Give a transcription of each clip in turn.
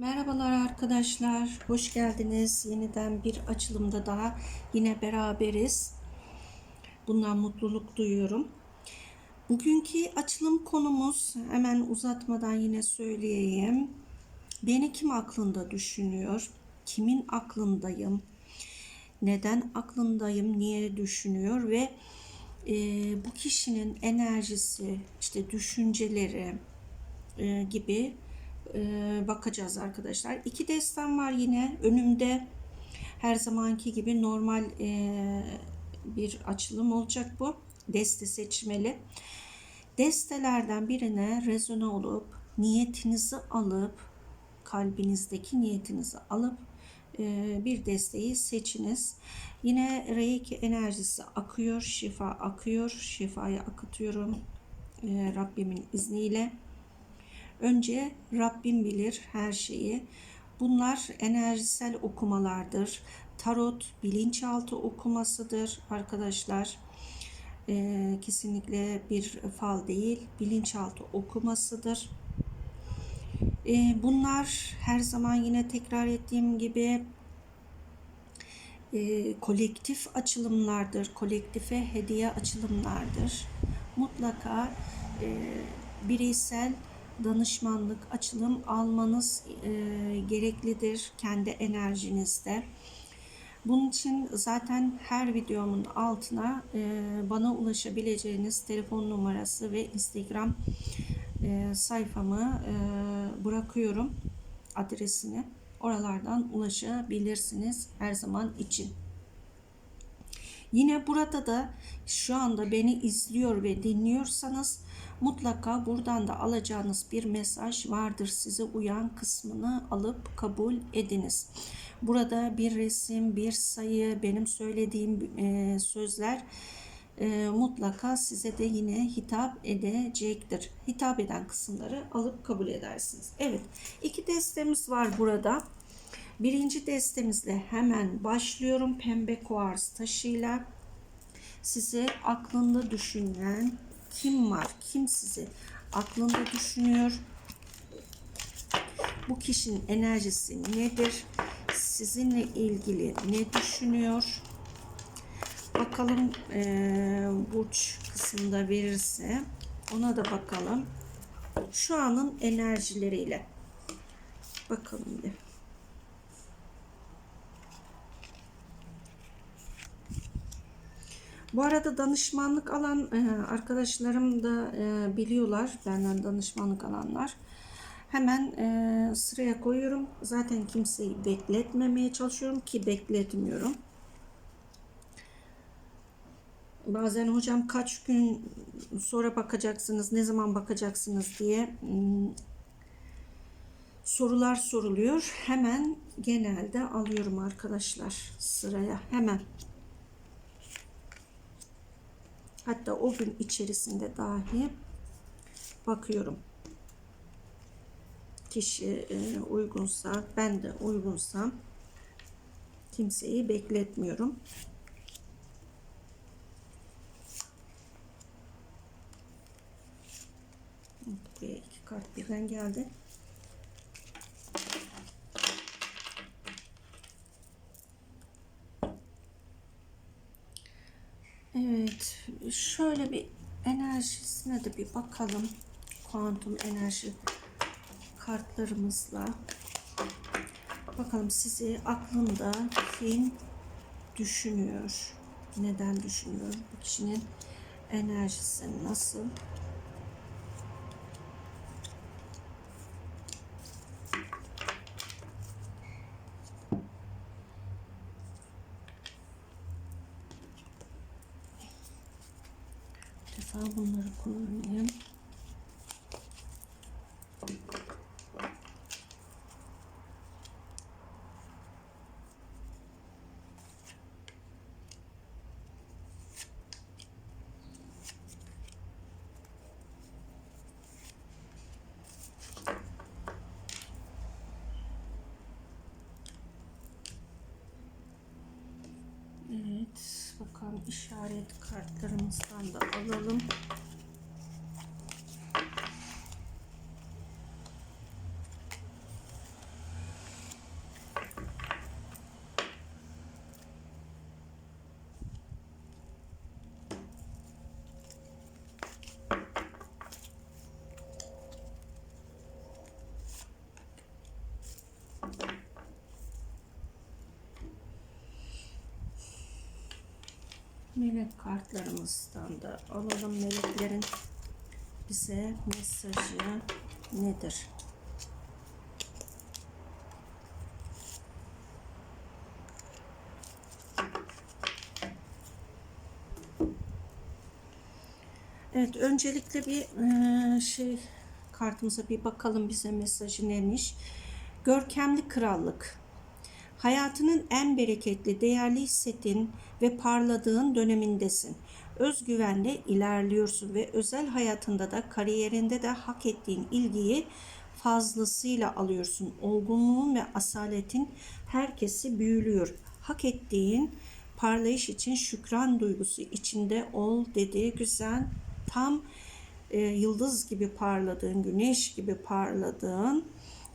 Merhabalar arkadaşlar, hoş geldiniz. Yeniden bir açılımda daha yine beraberiz. Bundan mutluluk duyuyorum. Bugünkü açılım konumuz hemen uzatmadan yine söyleyeyim. Beni kim aklında düşünüyor? Kimin aklındayım? Neden aklındayım? Niye düşünüyor? Ve e, bu kişinin enerjisi, işte düşünceleri e, gibi e, bakacağız arkadaşlar. İki destem var yine önümde. Her zamanki gibi normal e, bir açılım olacak bu. Deste seçmeli. Destelerden birine rezone olup niyetinizi alıp kalbinizdeki niyetinizi alıp e, bir desteği seçiniz. Yine Reiki enerjisi akıyor, şifa akıyor. Şifayı akıtıyorum e, Rabbimin izniyle. Önce Rabbim bilir her şeyi. Bunlar enerjisel okumalardır. Tarot bilinçaltı okumasıdır arkadaşlar. Ee, kesinlikle bir fal değil, bilinçaltı okumasıdır. Ee, bunlar her zaman yine tekrar ettiğim gibi e, kolektif açılımlardır, kolektife hediye açılımlardır. Mutlaka e, bireysel danışmanlık, açılım almanız e, gereklidir kendi enerjinizde. Bunun için zaten her videomun altına e, bana ulaşabileceğiniz telefon numarası ve Instagram e, sayfamı e, bırakıyorum adresini. Oralardan ulaşabilirsiniz her zaman için. Yine burada da şu anda beni izliyor ve dinliyorsanız mutlaka buradan da alacağınız bir mesaj vardır. Size uyan kısmını alıp kabul ediniz. Burada bir resim, bir sayı, benim söylediğim e, sözler e, mutlaka size de yine hitap edecektir. Hitap eden kısımları alıp kabul edersiniz. Evet, iki destemiz var burada. Birinci destemizle hemen başlıyorum. Pembe kuars taşıyla sizi aklında düşünen kim var? Kim sizi aklında düşünüyor? Bu kişinin enerjisi nedir? Sizinle ilgili ne düşünüyor? Bakalım e, burç kısmında verirse ona da bakalım. Şu anın enerjileriyle bakalım bir. Bu arada danışmanlık alan e, arkadaşlarım da e, biliyorlar benden danışmanlık alanlar. Hemen e, sıraya koyuyorum. Zaten kimseyi bekletmemeye çalışıyorum ki bekletmiyorum. Bazen hocam kaç gün sonra bakacaksınız, ne zaman bakacaksınız diye hmm, sorular soruluyor. Hemen genelde alıyorum arkadaşlar sıraya. Hemen. Hatta o gün içerisinde dahi bakıyorum. Kişi e, uygunsa, ben de uygunsam kimseyi bekletmiyorum. Buraya iki kart birden geldi. Evet, şöyle bir enerjisine de bir bakalım. Kuantum enerji kartlarımızla. Bakalım sizi aklında kim düşünüyor? Neden düşünüyor? Bu kişinin enerjisi nasıl? Bir defa bunları kullanayım. Evet, bakalım işaret kartlarımızdan da alalım. Melek kartlarımızdan da alalım meleklerin bize mesajı nedir? Evet, öncelikle bir eee, şey kartımıza bir bakalım bize mesajı neymiş. Görkemli krallık. Hayatının en bereketli, değerli hissettiğin ve parladığın dönemindesin. Özgüvenle ilerliyorsun ve özel hayatında da kariyerinde de hak ettiğin ilgiyi fazlasıyla alıyorsun. Olgunluğun ve asaletin herkesi büyülüyor. Hak ettiğin parlayış için şükran duygusu içinde ol dedi. Güzel. Tam e, yıldız gibi parladığın, güneş gibi parladığın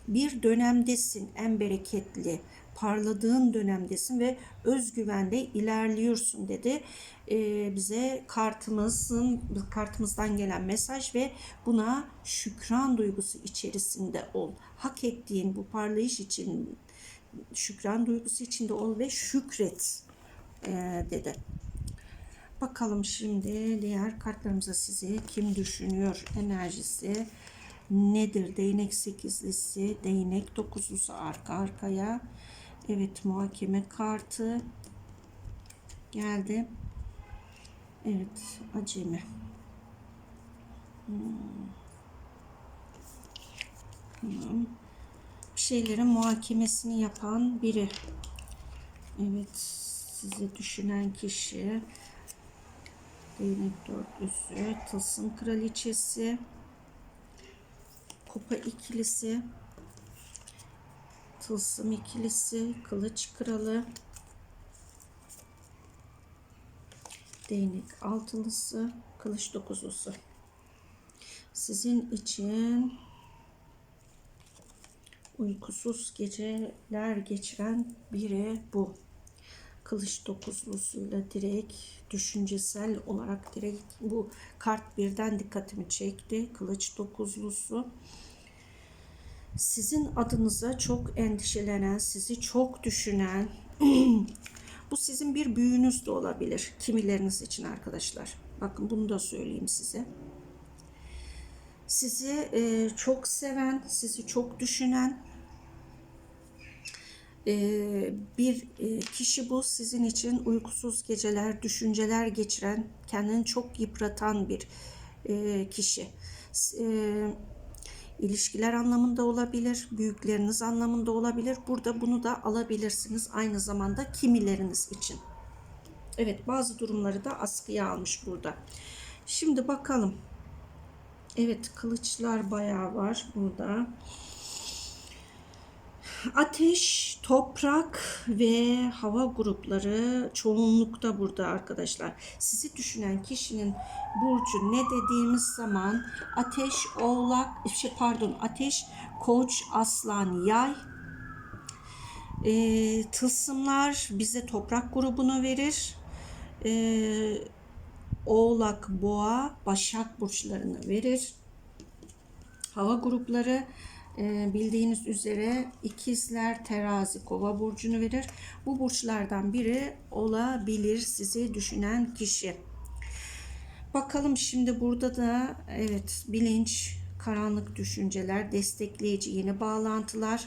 bir dönemdesin. En bereketli, parladığın dönemdesin ve özgüvenle ilerliyorsun dedi. E, bize kartımızın kartımızdan gelen mesaj ve buna şükran duygusu içerisinde ol. Hak ettiğin bu parlayış için şükran duygusu içinde ol ve şükret e, dedi. Bakalım şimdi diğer kartlarımıza sizi kim düşünüyor enerjisi nedir? Değnek sekizlisi, değnek dokuzlusu arka arkaya. Evet muhakeme kartı geldi. Evet acemi. Hmm. Tamam. Bir şeylerin muhakemesini yapan biri. Evet sizi düşünen kişi. Değnek dörtlüsü, tılsım kraliçesi, kupa ikilisi, tılsım ikilisi, kılıç kralı, değnek altılısı, kılıç dokuzlusu. Sizin için uykusuz geceler geçiren biri bu kılıç dokuzlusuyla direkt düşüncesel olarak direkt bu kart birden dikkatimi çekti. Kılıç dokuzlusu. Sizin adınıza çok endişelenen, sizi çok düşünen, bu sizin bir büyünüz de olabilir kimileriniz için arkadaşlar. Bakın bunu da söyleyeyim size. Sizi e, çok seven, sizi çok düşünen, ee, bir e, kişi bu sizin için uykusuz geceler, düşünceler geçiren, kendini çok yıpratan bir e, kişi. E, ilişkiler anlamında olabilir, büyükleriniz anlamında olabilir. Burada bunu da alabilirsiniz aynı zamanda kimileriniz için. Evet bazı durumları da askıya almış burada. Şimdi bakalım. Evet kılıçlar bayağı var burada. Ateş, toprak ve hava grupları çoğunlukta burada arkadaşlar. Sizi düşünen kişinin burcu ne dediğimiz zaman ateş, oğlak, şey pardon ateş, koç, aslan, yay. E, tılsımlar bize toprak grubunu verir. E, oğlak, boğa, başak burçlarını verir. Hava grupları ee, bildiğiniz üzere ikizler terazi kova burcunu verir. Bu burçlardan biri olabilir sizi düşünen kişi. Bakalım şimdi burada da evet bilinç, karanlık düşünceler, destekleyici yeni bağlantılar,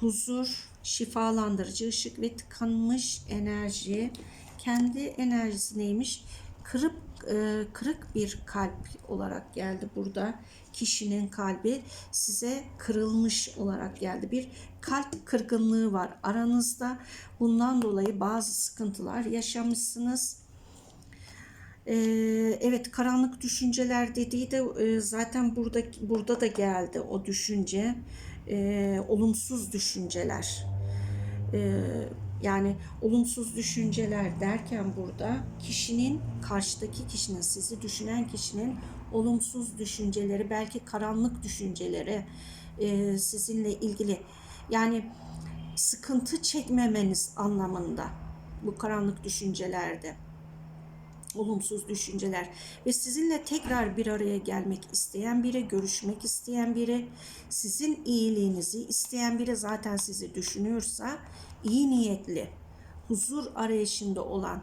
huzur, şifalandırıcı ışık ve tıkanmış enerji. Kendi enerjisi neymiş? Kırıp e, kırık bir kalp olarak geldi burada. Kişinin kalbi size kırılmış olarak geldi. Bir kalp kırgınlığı var aranızda. Bundan dolayı bazı sıkıntılar yaşamışsınız. E, evet karanlık düşünceler dediği de e, zaten burada burada da geldi o düşünce. olumsuz düşünceler. Yani olumsuz düşünceler derken burada kişinin karşıdaki kişinin sizi düşünen kişinin olumsuz düşünceleri belki karanlık düşünceleri e, sizinle ilgili. Yani sıkıntı çekmemeniz anlamında bu karanlık düşüncelerde olumsuz düşünceler ve sizinle tekrar bir araya gelmek isteyen biri, görüşmek isteyen biri, sizin iyiliğinizi isteyen biri zaten sizi düşünüyorsa iyi niyetli, huzur arayışında olan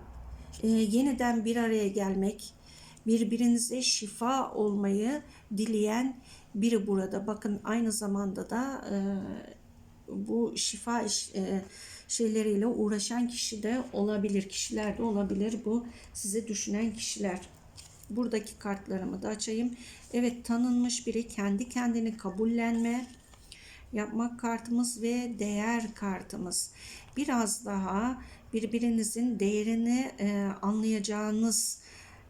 e, yeniden bir araya gelmek, birbirinize şifa olmayı dileyen biri burada. Bakın aynı zamanda da e, bu şifa iş, e, şeyleriyle uğraşan kişi de olabilir, kişiler de olabilir. Bu sizi düşünen kişiler. Buradaki kartlarımı da açayım. Evet tanınmış biri kendi kendini kabullenme yapmak kartımız ve değer kartımız. Biraz daha birbirinizin değerini e, anlayacağınız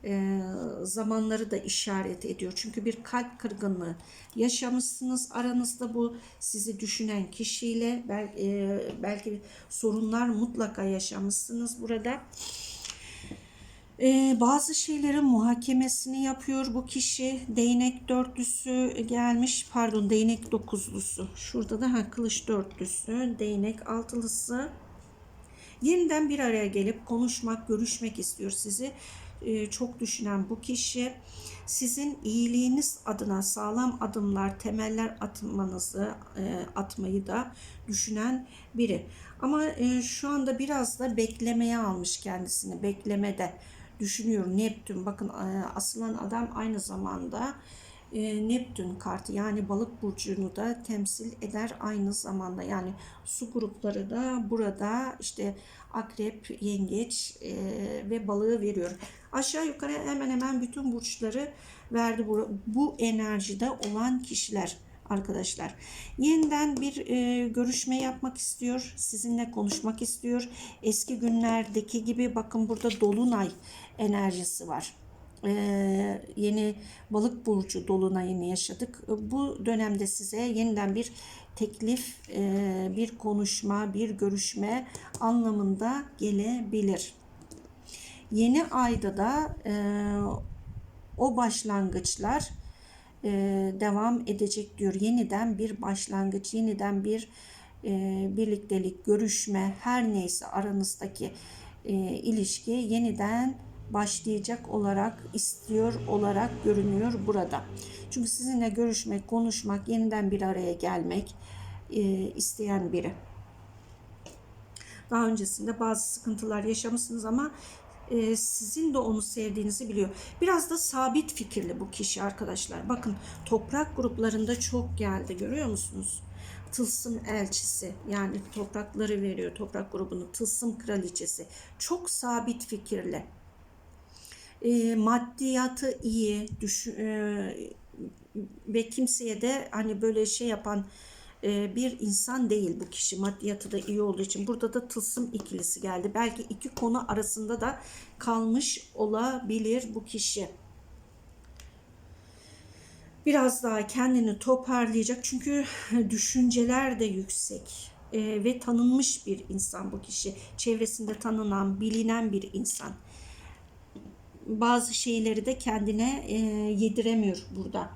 e, zamanları da işaret ediyor. Çünkü bir kalp kırgınlığı yaşamışsınız aranızda bu sizi düşünen kişiyle belki, e, belki sorunlar mutlaka yaşamışsınız burada. Ee, bazı şeylerin muhakemesini yapıyor bu kişi. Değnek dörtlüsü gelmiş. Pardon değnek dokuzlusu. Şurada da ha, kılıç dörtlüsü. Değnek altılısı. Yeniden bir araya gelip konuşmak, görüşmek istiyor sizi. Ee, çok düşünen bu kişi sizin iyiliğiniz adına sağlam adımlar, temeller atmanızı, e, atmayı da düşünen biri. Ama e, şu anda biraz da beklemeye almış kendisini, beklemede düşünüyor. Neptün bakın e, asılan adam aynı zamanda e, Neptün kartı yani balık burcunu da temsil eder aynı zamanda. Yani su grupları da burada işte akrep, yengeç e, ve balığı veriyor. Aşağı yukarı hemen hemen bütün burçları verdi bu, bu enerjide olan kişiler arkadaşlar. Yeniden bir e, görüşme yapmak istiyor. Sizinle konuşmak istiyor. Eski günlerdeki gibi bakın burada dolunay enerjisi var. Ee, yeni balık burcu dolunayını yaşadık. Bu dönemde size yeniden bir teklif, e, bir konuşma, bir görüşme anlamında gelebilir. Yeni ayda da e, o başlangıçlar e, devam edecek diyor. Yeniden bir başlangıç, yeniden bir e, birliktelik, görüşme, her neyse aranızdaki e, ilişki yeniden başlayacak olarak istiyor olarak görünüyor burada. Çünkü sizinle görüşmek, konuşmak, yeniden bir araya gelmek e, isteyen biri. Daha öncesinde bazı sıkıntılar yaşamışsınız ama e, sizin de onu sevdiğinizi biliyor. Biraz da sabit fikirli bu kişi arkadaşlar. Bakın toprak gruplarında çok geldi görüyor musunuz? Tılsım elçisi yani toprakları veriyor toprak grubunu tılsım kraliçesi çok sabit fikirli e, maddiyatı iyi düş, e, ve kimseye de hani böyle şey yapan e, bir insan değil bu kişi. Maddiyatı da iyi olduğu için. Burada da tılsım ikilisi geldi. Belki iki konu arasında da kalmış olabilir bu kişi. Biraz daha kendini toparlayacak. Çünkü düşünceler de yüksek e, ve tanınmış bir insan bu kişi. Çevresinde tanınan bilinen bir insan bazı şeyleri de kendine e, yediremiyor burada.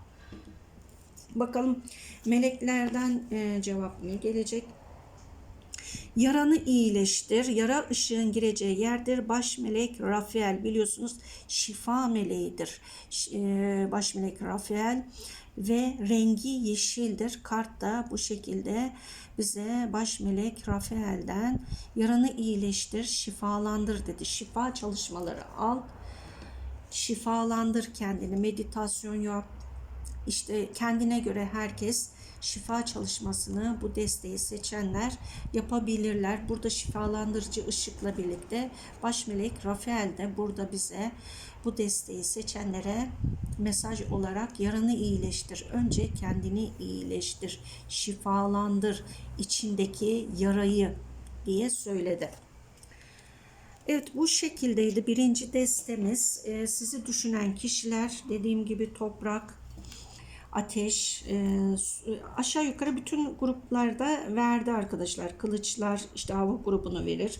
Bakalım meleklerden e, cevap ne gelecek? Yaranı iyileştir. Yara ışığın gireceği yerdir. Baş melek Rafael biliyorsunuz şifa meleğidir. E, baş melek Rafael ve rengi yeşildir. Kart da bu şekilde bize baş melek Rafael'den yaranı iyileştir, şifalandır dedi. Şifa çalışmaları al şifalandır kendini, meditasyon yap. İşte kendine göre herkes şifa çalışmasını bu desteği seçenler yapabilirler. Burada şifalandırıcı ışıkla birlikte baş melek Rafael de burada bize bu desteği seçenlere mesaj olarak yaranı iyileştir. Önce kendini iyileştir, şifalandır içindeki yarayı diye söyledi. Evet bu şekildeydi birinci destemiz. Ee, sizi düşünen kişiler dediğim gibi toprak, ateş, e, aşağı yukarı bütün gruplarda verdi arkadaşlar. Kılıçlar işte hava grubunu verir.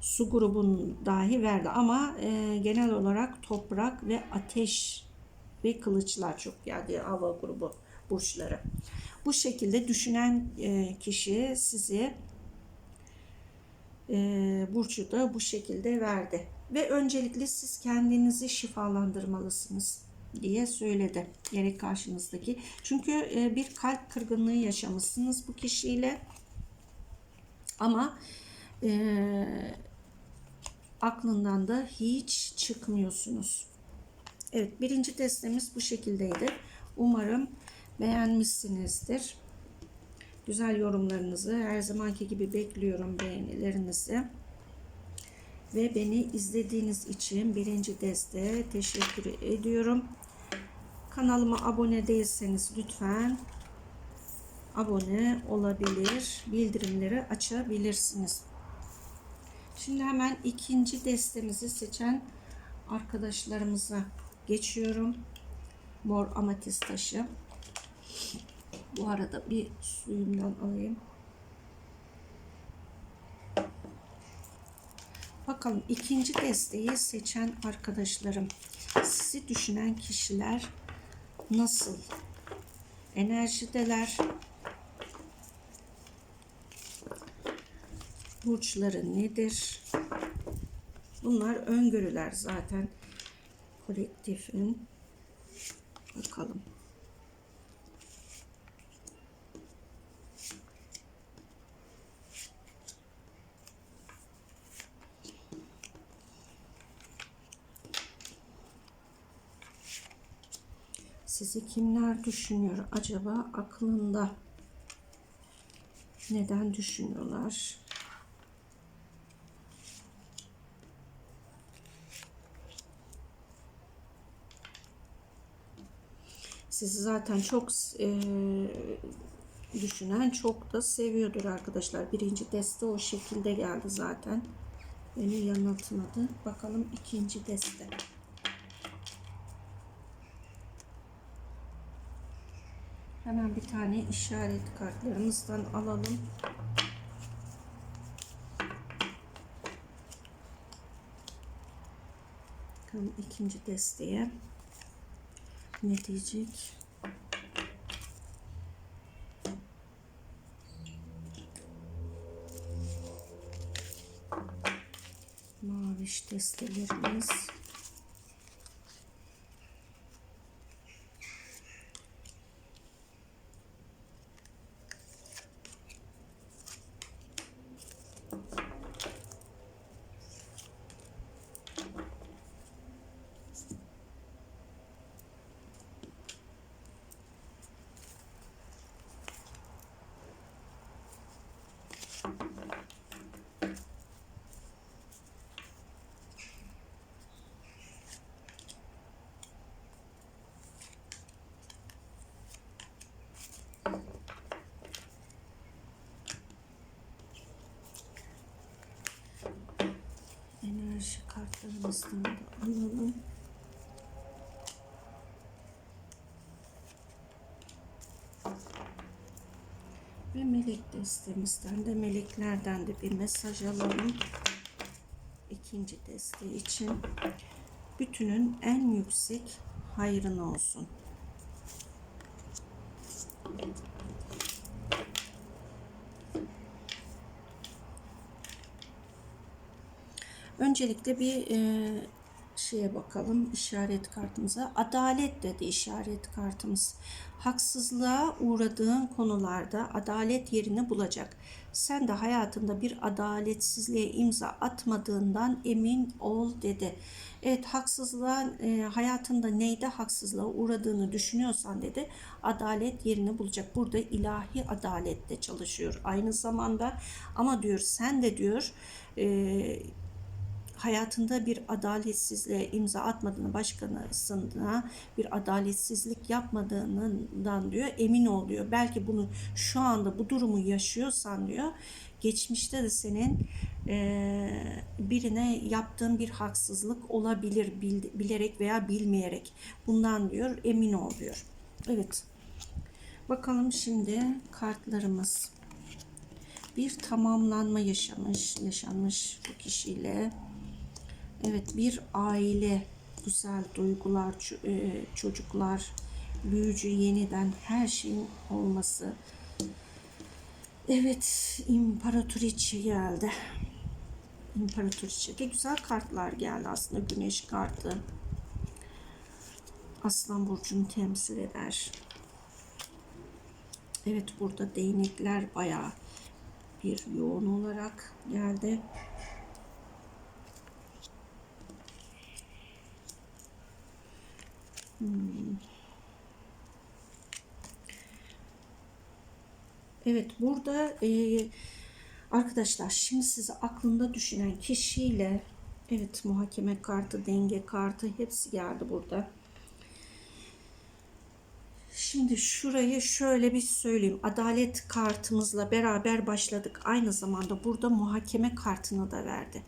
Su grubunu dahi verdi ama e, genel olarak toprak ve ateş ve kılıçlar çok geldi hava grubu burçları. Bu şekilde düşünen e, kişi sizi e, Burcu da bu şekilde verdi. Ve öncelikle siz kendinizi şifalandırmalısınız diye söyledi gerek karşınızdaki. Çünkü e, bir kalp kırgınlığı yaşamışsınız bu kişiyle. Ama e, aklından da hiç çıkmıyorsunuz. Evet birinci testimiz bu şekildeydi. Umarım beğenmişsinizdir. Güzel yorumlarınızı her zamanki gibi bekliyorum beğenilerinizi. Ve beni izlediğiniz için birinci deste teşekkür ediyorum. Kanalıma abone değilseniz lütfen abone olabilir, bildirimleri açabilirsiniz. Şimdi hemen ikinci destemizi seçen arkadaşlarımıza geçiyorum. Mor amatist taşı. Bu arada bir suyumdan alayım. Bakalım ikinci desteği seçen arkadaşlarım. Sizi düşünen kişiler nasıl? Enerjideler. Burçları nedir? Bunlar öngörüler zaten kolektifin. Bakalım. Sizi kimler düşünüyor acaba aklında? Neden düşünüyorlar? Sizi zaten çok e, düşünen çok da seviyordur arkadaşlar. Birinci deste o şekilde geldi zaten. Beni yanıltmadı. Bakalım ikinci deste. Hemen bir tane işaret kartlarımızdan alalım. Bakalım ikinci desteğe ne diyecek? Maviş destelerimiz. Enerji kartlarımızdan da alalım. Ve melek destemizden de meleklerden de bir mesaj alalım. İkinci deste için bütünün en yüksek hayrına olsun. Öncelikle bir e, şeye bakalım işaret kartımıza. Adalet dedi işaret kartımız. Haksızlığa uğradığın konularda adalet yerini bulacak. Sen de hayatında bir adaletsizliğe imza atmadığından emin ol dedi. Evet haksızlığa e, hayatında neyde haksızlığa uğradığını düşünüyorsan dedi adalet yerini bulacak. Burada ilahi adalette çalışıyor aynı zamanda ama diyor sen de diyor e, hayatında bir adaletsizliğe imza atmadığını, başkasına bir adaletsizlik yapmadığından diyor emin oluyor. Belki bunu şu anda bu durumu yaşıyorsan diyor geçmişte de senin e, birine yaptığın bir haksızlık olabilir bil, bilerek veya bilmeyerek. Bundan diyor emin ol diyor. Evet. Bakalım şimdi kartlarımız. Bir tamamlanma yaşamış, yaşanmış bu kişiyle. Evet bir aile, güzel duygular, e, çocuklar, büyücü yeniden her şeyin olması. Evet imparatoriçe geldi. İmparatoriçe de güzel kartlar geldi aslında. Güneş kartı. Aslan burcunu temsil eder. Evet burada değnekler bayağı bir yoğun olarak geldi. Evet burada e, arkadaşlar şimdi size aklında düşünen kişiyle evet muhakeme kartı, denge kartı hepsi geldi burada. Şimdi şurayı şöyle bir söyleyeyim. Adalet kartımızla beraber başladık. Aynı zamanda burada muhakeme kartını da verdi.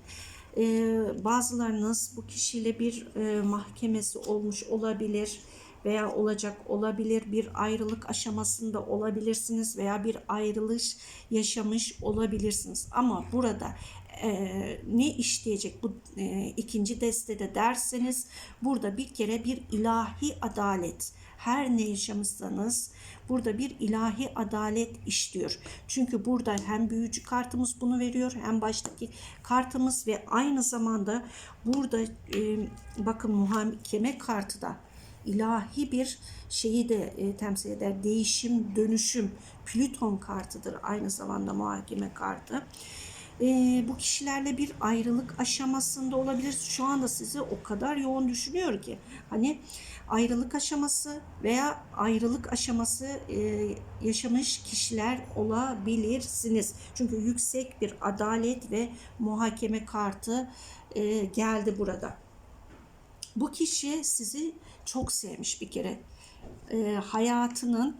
Ee, bazılarınız bu kişiyle bir e, mahkemesi olmuş olabilir veya olacak olabilir. Bir ayrılık aşamasında olabilirsiniz veya bir ayrılış yaşamış olabilirsiniz. Ama burada e, ne işleyecek bu e, ikinci destede derseniz burada bir kere bir ilahi adalet her ne yaşamışsanız burada bir ilahi adalet işliyor. Çünkü burada hem büyücü kartımız bunu veriyor hem baştaki kartımız ve aynı zamanda burada e, bakın muhakeme kartı da ilahi bir şeyi de e, temsil eder. Değişim, dönüşüm. Plüton kartıdır aynı zamanda muhakeme kartı. E, bu kişilerle bir ayrılık aşamasında olabilir. Şu anda sizi o kadar yoğun düşünüyor ki. Hani ayrılık aşaması veya ayrılık aşaması e, yaşamış kişiler olabilirsiniz. Çünkü yüksek bir adalet ve muhakeme kartı e, geldi burada. Bu kişi sizi çok sevmiş bir kere. E, hayatının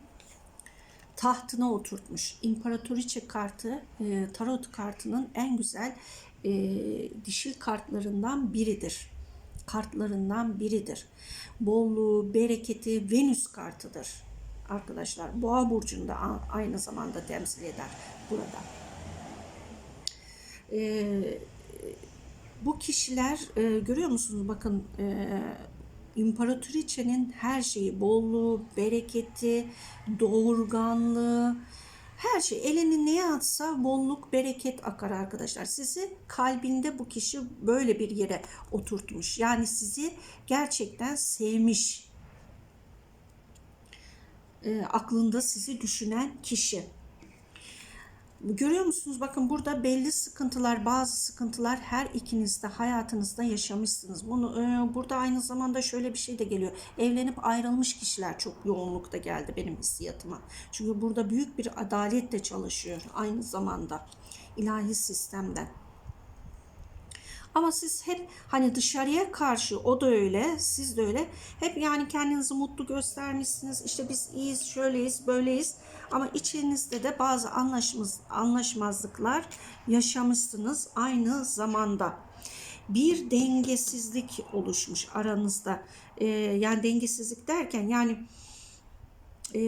tahtına oturtmuş. İmparatoriçe kartı e, tarot kartının en güzel e, dişil kartlarından biridir. Kartlarından biridir. Bolluğu, bereketi Venüs kartıdır. Arkadaşlar Boğa burcunda aynı zamanda temsil eder burada. E, bu kişiler e, görüyor musunuz? Bakın e, İmparatoriçenin her şeyi, bolluğu, bereketi, doğurganlığı, her şey elini neye atsa bolluk, bereket akar arkadaşlar. Sizi kalbinde bu kişi böyle bir yere oturtmuş. Yani sizi gerçekten sevmiş. E, aklında sizi düşünen kişi. Görüyor musunuz? Bakın burada belli sıkıntılar, bazı sıkıntılar her ikiniz de hayatınızda yaşamışsınız. Bunu e, burada aynı zamanda şöyle bir şey de geliyor. Evlenip ayrılmış kişiler çok yoğunlukta geldi benim hissiyatıma. Çünkü burada büyük bir adalet de çalışıyor aynı zamanda ilahi sistemden. Ama siz hep hani dışarıya karşı o da öyle, siz de öyle. Hep yani kendinizi mutlu göstermişsiniz. İşte biz iyiyiz, şöyleyiz, böyleyiz. Ama içinizde de bazı anlaşmaz, anlaşmazlıklar yaşamışsınız aynı zamanda. Bir dengesizlik oluşmuş aranızda. Ee, yani dengesizlik derken yani e,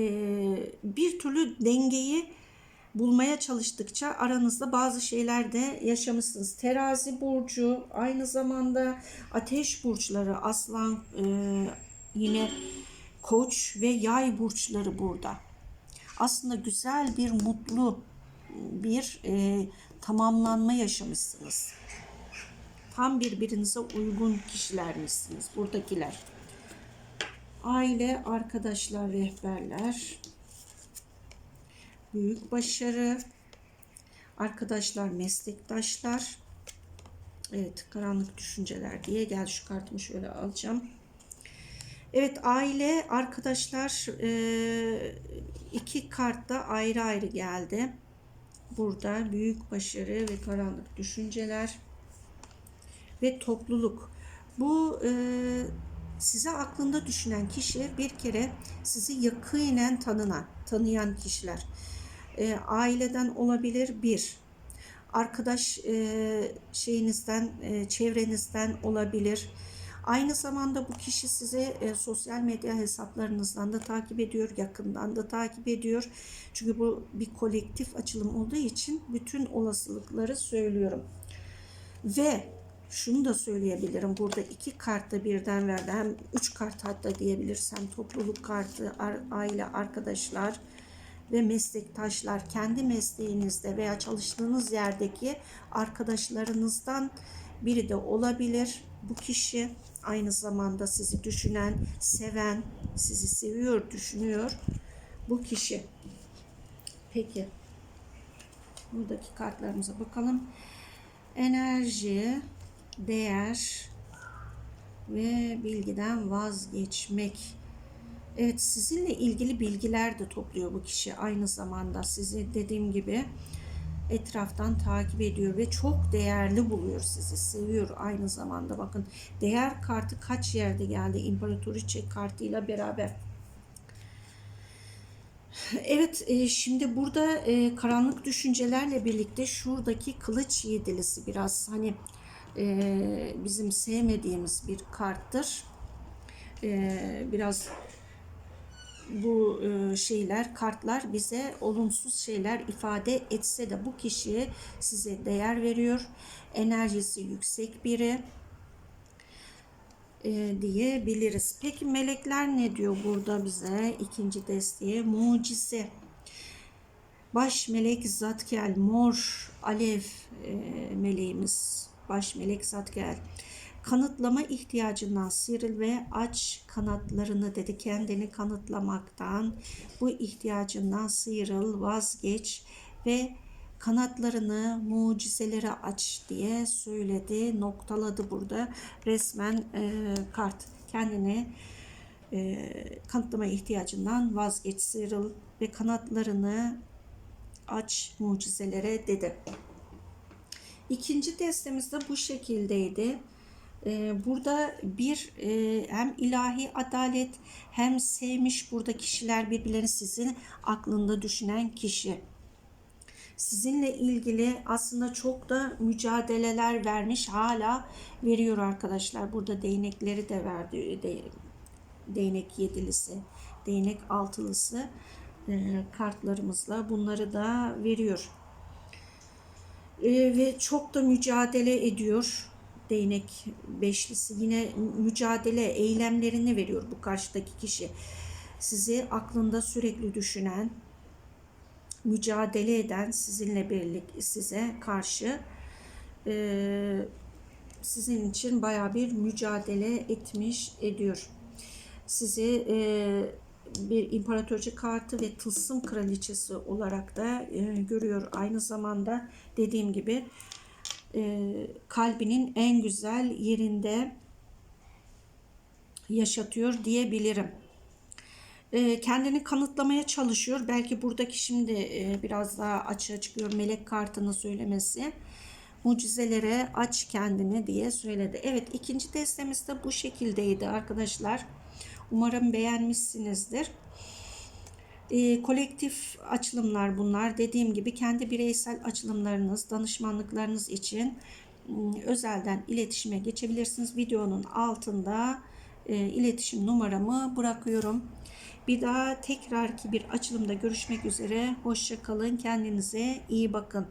bir türlü dengeyi bulmaya çalıştıkça aranızda bazı şeyler de yaşamışsınız. Terazi burcu aynı zamanda ateş burçları aslan e, yine koç ve yay burçları burada. Aslında güzel bir mutlu bir e, tamamlanma yaşamışsınız. Tam birbirinize uygun kişilermişsiniz buradakiler. Aile, arkadaşlar, rehberler, büyük başarı, arkadaşlar, meslektaşlar, evet karanlık düşünceler diye gel şu kartımı şöyle alacağım. Evet aile, arkadaşlar e, iki kart da ayrı ayrı geldi. Burada büyük başarı ve karanlık düşünceler ve topluluk. Bu e, size aklında düşünen kişi bir kere sizi yakinen tanınan, tanıyan kişiler e, aileden olabilir bir arkadaş e, şeyinizden e, çevrenizden olabilir aynı zamanda bu kişi sizi e, sosyal medya hesaplarınızdan da takip ediyor yakından da takip ediyor çünkü bu bir kolektif açılım olduğu için bütün olasılıkları söylüyorum ve şunu da söyleyebilirim. Burada iki kartta birden verdi. Hem üç kart hatta diyebilirsem topluluk kartı, aile, arkadaşlar, ve meslektaşlar kendi mesleğinizde veya çalıştığınız yerdeki arkadaşlarınızdan biri de olabilir. Bu kişi aynı zamanda sizi düşünen, seven, sizi seviyor, düşünüyor. Bu kişi. Peki. Buradaki kartlarımıza bakalım. Enerji, değer ve bilgiden vazgeçmek Evet sizinle ilgili bilgiler de topluyor bu kişi aynı zamanda. Sizi dediğim gibi etraftan takip ediyor ve çok değerli buluyor sizi. Seviyor aynı zamanda. Bakın değer kartı kaç yerde geldi İmparatoriçe kartıyla beraber. Evet, e, şimdi burada e, karanlık düşüncelerle birlikte şuradaki kılıç yedilisi biraz hani e, bizim sevmediğimiz bir karttır. Biraz bu e, şeyler, kartlar bize olumsuz şeyler ifade etse de bu kişiye size değer veriyor. Enerjisi yüksek biri e, diyebiliriz. Peki melekler ne diyor burada bize? İkinci desteğe mucize. Baş melek Zatkel, mor alev e, meleğimiz. Baş melek Zatkel. Kanıtlama ihtiyacından sıyrıl ve aç kanatlarını dedi. Kendini kanıtlamaktan, bu ihtiyacından sıyrıl, vazgeç ve kanatlarını mucizelere aç diye söyledi. Noktaladı burada resmen e, kart. Kendini e, kanıtlama ihtiyacından vazgeç, sıyrıl ve kanatlarını aç mucizelere dedi. İkinci destemiz de bu şekildeydi. Ee, Burada bir e, hem ilahi adalet hem sevmiş burada kişiler birbirlerini sizin aklında düşünen kişi. Sizinle ilgili aslında çok da mücadeleler vermiş hala veriyor arkadaşlar. Burada değnekleri de verdi. De, değnek yedilisi, değnek altılısı e, kartlarımızla bunları da veriyor. E, ve çok da mücadele ediyor değnek beşlisi yine mücadele eylemlerini veriyor bu karşıdaki kişi. Sizi aklında sürekli düşünen, mücadele eden sizinle birlik size karşı e, sizin için baya bir mücadele etmiş ediyor. Sizi e, bir imparatorcu kartı ve tılsım kraliçesi olarak da e, görüyor. Aynı zamanda dediğim gibi e, kalbinin en güzel yerinde yaşatıyor diyebilirim. E, kendini kanıtlamaya çalışıyor. Belki buradaki şimdi e, biraz daha açığa çıkıyor melek kartını söylemesi. Mucizelere aç kendini diye söyledi. Evet ikinci destemiz de bu şekildeydi arkadaşlar. Umarım beğenmişsinizdir. E, kolektif açılımlar bunlar. Dediğim gibi kendi bireysel açılımlarınız, danışmanlıklarınız için ım, özelden iletişime geçebilirsiniz. Videonun altında e, iletişim numaramı bırakıyorum. Bir daha tekrar ki bir açılımda görüşmek üzere. Hoşça kalın. Kendinize iyi bakın.